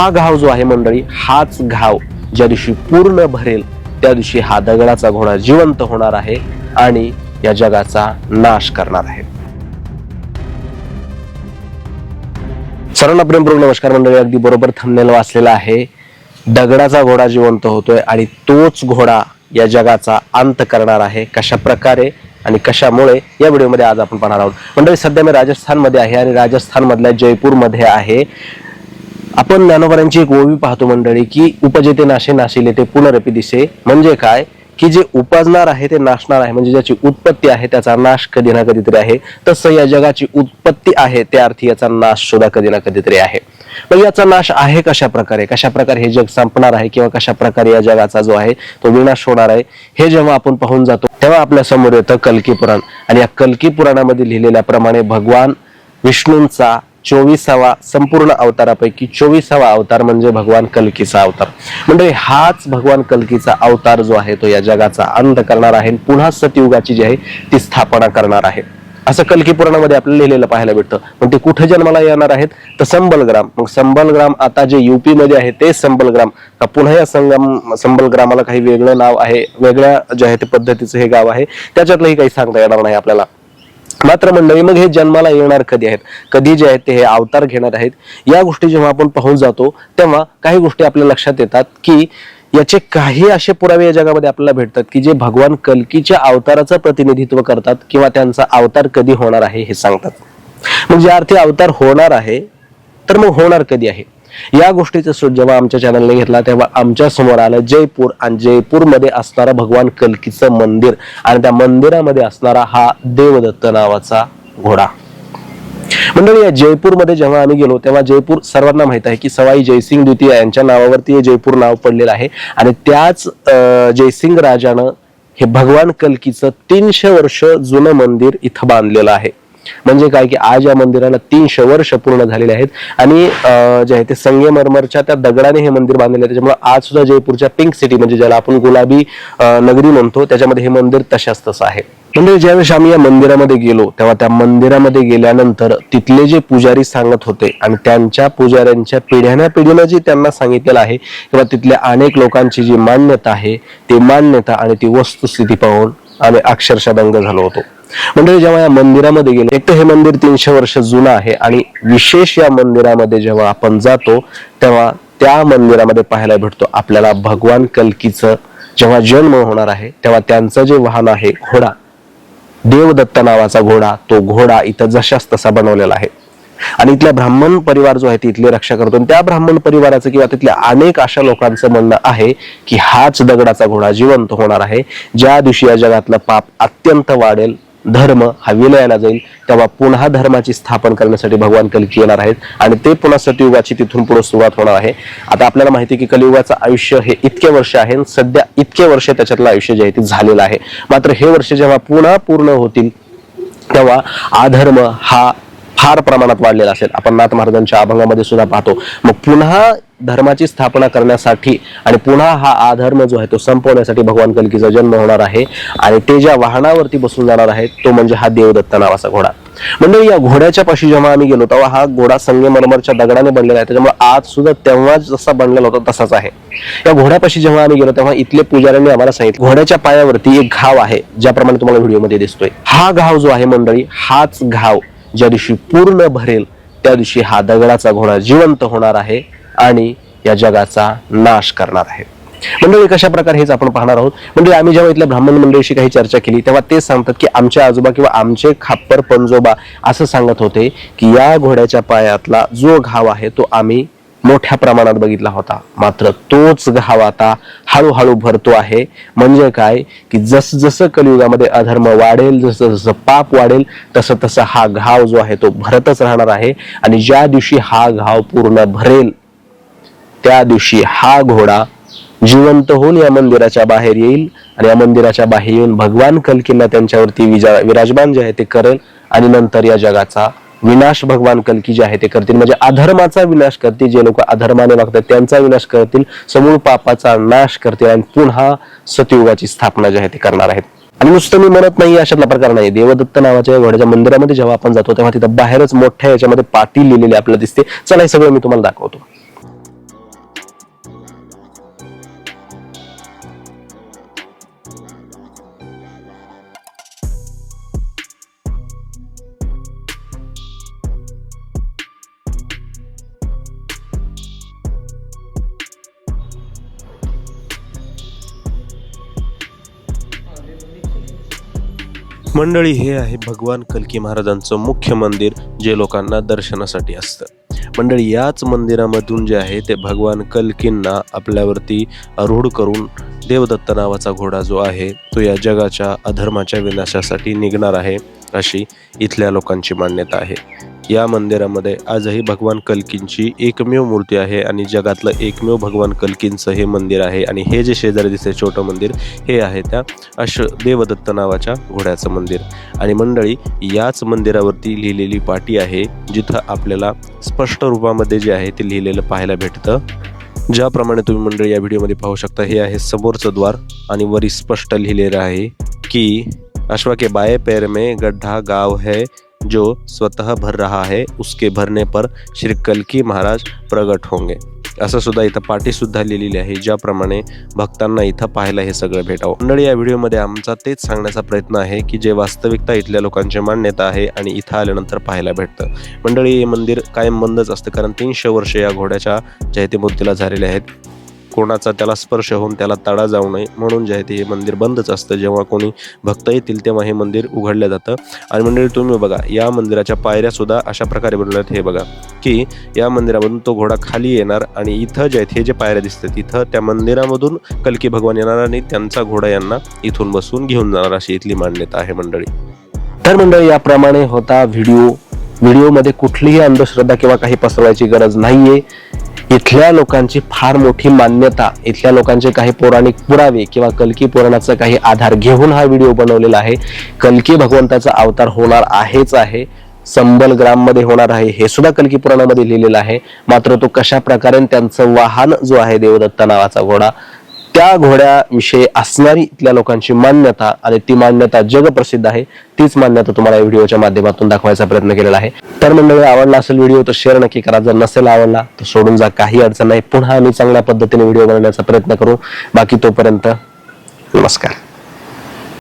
हा घाव जो आहे मंडळी हाच घाव ज्या दिवशी पूर्ण भरेल त्या दिवशी हा दगडाचा घोडा जिवंत होणार आहे आणि या जगाचा नाश करणार आहे. सर्वांना प्रेमपूर्वक नमस्कार मंडळी अगदी बरोबर थंबनेल वाचलेला आहे. दगडाचा घोडा जिवंत होतोय आणि तोच घोडा या जगाचा अंत करणार आहे. कशा प्रकारे आणि कशामुळे या व्हिडिओमध्ये आज आपण पाहणार आहोत. मंडळी सध्या मी राजस्थानमध्ये आहे आणि राजस्थानमधल्या जयपूरमध्ये आहे. आपण ज्ञानोबरांची एक ओवी पाहतो मंडळी की उपजेते नाशे नाशिले ते पुनरपी दिसे. म्हणजे काय? की जे उपजणार आहे ते नाशणार आहे. म्हणजे ज्याची उत्पत्ती आहे त्याचा नाश कधी ना कधीतरी आहे. तसं या जगाची उत्पत्ती आहे त्या अर्थी याचा नाश सुद्धा कधी ना कधीतरी आहे. पण याचा नाश आहे कशा प्रकारे कशा प्रकारे हे जग संपणार आहे किंवा कशा प्रकारे या जगाचा जो आहे तो विनाश होणार आहे? हे जेव्हा आपण पाहून जातो तेव्हा आपल्यासमोर येतं कल्की पुराण आणि या कल्की पुराणामध्ये लिहिलेल्याप्रमाणे भगवान विष्णूंचा चोवीसावा संपूर्ण अवतारापैकी चोवीसावा अवतार म्हणजे भगवान कलकीचा अवतार. म्हणजे हाच भगवान कलकीचा अवतार जो आहे तो या जगाचा अंत करणार आहे आणि पुन्हा सतयुगाची जी आहे ती स्थापना करणार आहे. असं कलकी पुराणामध्ये आपल्याला लिहिलेलं पाहायला भेटतं. पण ते कुठे जन्माला येणार आहेत? तर संबलग्राम. मग संबलग्राम आता जे युपी मध्ये आहे ते संबलग्राम. का पुन्हा या संगम संबलग्रामाला काही वेगळं नाव आहे वेगळ्या जे आहे ते पद्धतीचं हे गाव आहे त्याच्यातलंही काही सांगता येणार नाही आपल्याला. मात्र मंडळी मग हे जन्माला येणार कधी आहेत? कधी जे आहेत ते हे अवतार घेणार आहेत? या गोष्टी जेव्हा आपण पाहून जातो तेव्हा काही गोष्टी आपल्या लक्षात येतात की याचे काही असे पुरावे या जगामध्ये आपल्याला भेटतात की जे भगवान कल्कीच्या अवताराचं प्रतिनिधित्व करतात किंवा त्यांचा अवतार कधी होणार आहे हे सांगतात. मग ज्या अर्थी अवतार होणार आहे तर मग होणार कधी आहे? या गोष्टीचा शोध जेव्हा आमच्या चॅनलने घेतला तेव्हा आमच्यासमोर आलं जयपूर. आणि जयपूरमध्ये असणारं भगवान कलकीचं मंदिर आणि त्या मंदिरामध्ये असणारा हा देवदत्त नावाचा घोडा. मंडळी या जयपूरमध्ये जेव्हा आम्ही गेलो तेव्हा जयपूर सर्वांना माहीत आहे की सवाई जयसिंग द्वितीय यांच्या नावावरती हे जयपूर नाव पडलेलं आहे. आणि त्याच अं, जयसिंग राजानं हे भगवान कलकीचं तीनशे वर्ष जुनं मंदिर इथं बांधलेलं आहे. म्हणजे काय की आज या मंदिराला तीनशे वर्ष पूर्ण झालेले आहेत. आणि जे आहे ते संगमरमरच्या त्या दगडाने हे मंदिर बांधलेलं आहे. त्याच्यामुळे आज सुद्धा जयपूरच्या पिंक सिटी म्हणजे ज्याला आपण गुलाबी नगरी म्हणतो त्याच्यामध्ये हे मंदिर तशाच तसं आहे. म्हणजे ज्यावेळेस आम्ही या मंदिरामध्ये गेलो तेव्हा त्या मंदिरामध्ये गेल्यानंतर तिथले जे पुजारी सांगत होते आणि त्यांच्या पुजाऱ्यांच्या पिढ्याना पिढीनं जे त्यांना सांगितलेलं आहे किंवा तिथल्या अनेक लोकांची जी मान्यता आहे ती मान्यता आणि ती वस्तुस्थिती पाहून आम्ही अक्षरशः दंग झालो होतो. म्हणजे जेव्हा या मंदिरामध्ये गेलो एक तर हे मंदिर तीनशे वर्ष जुनं आहे आणि विशेष या मंदिरामध्ये जेव्हा आपण जातो तेव्हा त्या मंदिरामध्ये पाहायला भेटतो आपल्याला भगवान कल्कीचं जेव्हा जन्म होणार आहे तेव्हा त्यांचं जे वाहन आहे घोडा देवदत्त नावाचा घोडा तो घोडा इथं जशाच तसा बनवलेला आहे. आणि इथल्या ब्राह्मण परिवार जो आहे ती इथली रक्षा करतो. आणि त्या ब्राह्मण परिवाराचं किंवा तिथल्या अनेक अशा लोकांचं म्हणणं आहे की हाच दगडाचा घोडा जिवंत होणार आहे. ज्या दिवशी या जगातलं पाप अत्यंत वाढेल धर्म हा विलयाला जाईल तेव्हा पुन्हा धर्माची स्थापन करण्यासाठी भगवान कलकी येणार आहेत आणि ते पुन्हा सतयुगाची तिथून पुढे सुरुवात होणार आहे. आता आपल्याला माहिती आहे की कलियुगाचं आयुष्य हे इतके वर्ष आहे आणि सध्या इतके वर्ष त्याच्यातलं आयुष्य जे आहे ते झालेलं आहे. मात्र हे वर्ष जेव्हा पुन्हा पूर्ण होतील तेव्हा आधर्म हा फार प्रमाणात वाढलेला असेल. आपण नाथ महाराजांच्या अभंगामध्ये सुद्धा पाहतो. मग पुन्हा धर्माची स्थापना करण्यासाठी आणि पुन्हा हा अधर्म जो आहे तो संपवण्यासाठी भगवान कलकीचा जन्म होणार आहे आणि ते ज्या वाहनावरती बसून जाणार आहे तो म्हणजे हा देवदत्त नावाचा घोडा. म्हणजे या घोड्याच्या पाशी जेव्हा आम्ही गेलो तेव्हा हा घोडा संगमरमरच्या दगडाने बनलेला आहे. त्याच्यामुळे आज सुद्धा तेव्हा जसा बनलेला होता तसाच आहे. या घोड्यापाशी जेव्हा आम्ही गेलो तेव्हा इथले पुजाऱ्यांनी आम्हाला सांगितलं घोड्याच्या पायावरती एक घाव आहे ज्याप्रमाणे तुम्हाला व्हिडिओमध्ये दिसतोय. हा घाव जो आहे मंडळी हाच घाव ज्या दिवशी पूर्ण भरेल त्या दिवशी हा दगडाचा घोडा जिवंत होणार आहे. आणि या जगाचा नाश करणार आहे. मंडळी कशा प्रकारे हेच आपण पाहणार आहोत? म्हणजे आम्ही जेव्हा इथल्या ब्राह्मण मंडळीशी काही चर्चा केली तेव्हा ते सांगतात की आमच्या आजोबा किंवा आमचे खाप्पर पंजोबा असं सांगत होते की या घोड्याच्या पायातला जो घाव आहे तो आम्ही मोठ्या प्रमाणात बघितला होता. मात्र तोच घाव आता हळूहळू भरतो आहे. म्हणजे काय? की जसजसं कलियुगामध्ये अधर्म वाढेल जसं जसं पाप वाढेल तसं तसं हा घाव जो आहे तो भरतच राहणार आहे. आणि ज्या दिवशी हा घाव पूर्ण भरेल त्या दिवशी हा घोडा जिवंत होऊन या मंदिराच्या बाहेर येईल आणि या मंदिराच्या बाहेर येऊन भगवान कलकींना त्यांच्यावरती विजा विराजमान जे आहे ते करेल आणि नंतर या जगाचा विनाश भगवान कलकी जे आहे ते करतील. म्हणजे अधर्माचा विनाश करतील जे लोक अधर्माने वागतात त्यांचा विनाश करतील समूळ पापाचा नाश करतील आणि पुन्हा सतयुगाची स्थापना जी आहे ते करणार आहेत. आणि नुसतं मी म्हणत नाही अशातला प्रकार नाही. देवदत्त नावाच्या घोड्याच्या मंदिरामध्ये जेव्हा आपण जातो तेव्हा तिथं बाहेरच मोठ्या याच्यामध्ये पाटी लिहिलेली आपल्याला दिसते. चला हे सगळं मी तुम्हाला दाखवतो. मंडळी हे आहे भगवान कलकी महाराजांचं मुख्य मंदिर जे लोकांना दर्शनासाठी असतं. मंडळी याच मंदिरामधून जे आहे ते भगवान कल्कींना आपल्यावरती रूढ करून देवदत्त नावाचा घोडा जो आहे तो या जगाच्या अधर्माच्या विनाशासाठी निघणार आहे अशी इथल्या लोकांची मान्यता आहे. या मंदिरामध्ये आजही भगवान कल्कींची एकमेव मूर्ती आहे आणि जगातलं एकमेव भगवान कल्कींचं हे मंदिर आहे. आणि हे जे शेजारी दिसते छोटं मंदिर हे आहे त्या अश देवदत्त नावाच्या घोड्याचं मंदिर. आणि मंडळी याच मंदिरावरती लिहिलेली पाटी आहे जिथं आपल्याला स्पष्ट रूपामध्ये जे आहे ते लिहिलेलं पाहायला भेटतं. ज्याप्रमाणे तुम्ही मंडळी या व्हिडिओमध्ये पाहू शकता हे आहे समोरचं द्वार आणि वरी स्पष्ट लिहिलेलं आहे की अश्वा के पेरमे पैर में गड्ढा गाव है जो स्वतः भर रहा है उसके भरने पर श्री कलकी महाराज प्रगट होंगे। असं सुद्धा इथं पाठी सुद्धा लिहिलेली आहे ज्याप्रमाणे भक्तांना इथं पाहायला हे सगळं भेटावं. मंडळी या व्हिडिओमध्ये आमचा तेच सांगण्याचा प्रयत्न आहे की जे वास्तविकता इथल्या लोकांची मान्यता आहे आणि इथं आल्यानंतर पाहायला भेटतं. मंडळी हे मंदिर कायम बंदच असतं कारण तीनशे वर्ष या घोड्याच्या जयतीमूर्तीला झालेले आहेत. कोणाचा त्याला स्पर्श होऊन त्याला तडा जाऊ नये. म्हणून जे आहे ते हे मंदिर बंदच असतं. जेव्हा कोणी भक्त येतील तेव्हा हे मंदिर उघडलं जातं. आणि मंडळी तुम्ही बघा या मंदिराच्या पायऱ्या सुद्धा अशा प्रकारे बनवल्यात. हे बघा की या मंदिरामधून तो घोडा खाली येणार आणि इथं जे आहेत हे जे पायऱ्या दिसतात इथं त्या मंदिरामधून कलकी भगवान येणार आणि त्यांचा घोडा यांना इथून बसून घेऊन जाणार अशी इथली मान्यता आहे मंडळी. तर मंडळी याप्रमाणे होता व्हिडिओ. व्हिडिओमध्ये कुठलीही अंधश्रद्धा किंवा काही पसरवायची गरज नाहीये. इथल्या लोकांची फार मोठी मान्यता इथल्या लोकांचे काही पौराणिक पुरावे किंवा कलकी पुराणाचा काही आधार घेऊन हा व्हिडिओ बनवलेला आहे. कल्की भगवंताचा अवतार होणार आहेच आहे. संबल ग्राममध्ये होणार आहे हे सुद्धा कलकी पुराणामध्ये लिहिलेलं आहे. मात्र तो कशा प्रकारे त्यांचं वाहन जो आहे देवदत्ता नावाचा घोडा त्या घोड्याविषयी असणारी इथल्या लोकांची मान्यता आणि ती मान्यता जगप्रसिद्ध आहे तीच मान्यता तुम्हाला या व्हिडिओच्या माध्यमातून दाखवायचा प्रयत्न केलेला आहे. तर मंडळी आवडला असेल व्हिडिओ तर शेअर नक्की करा. जर नसेल आवडला तर सोडून जा. काही अडचण नाही. पुन्हा आम्ही चांगल्या पद्धतीने व्हिडिओ बनवण्याचा प्रयत्न करू. बाकी तोपर्यंत नमस्कार.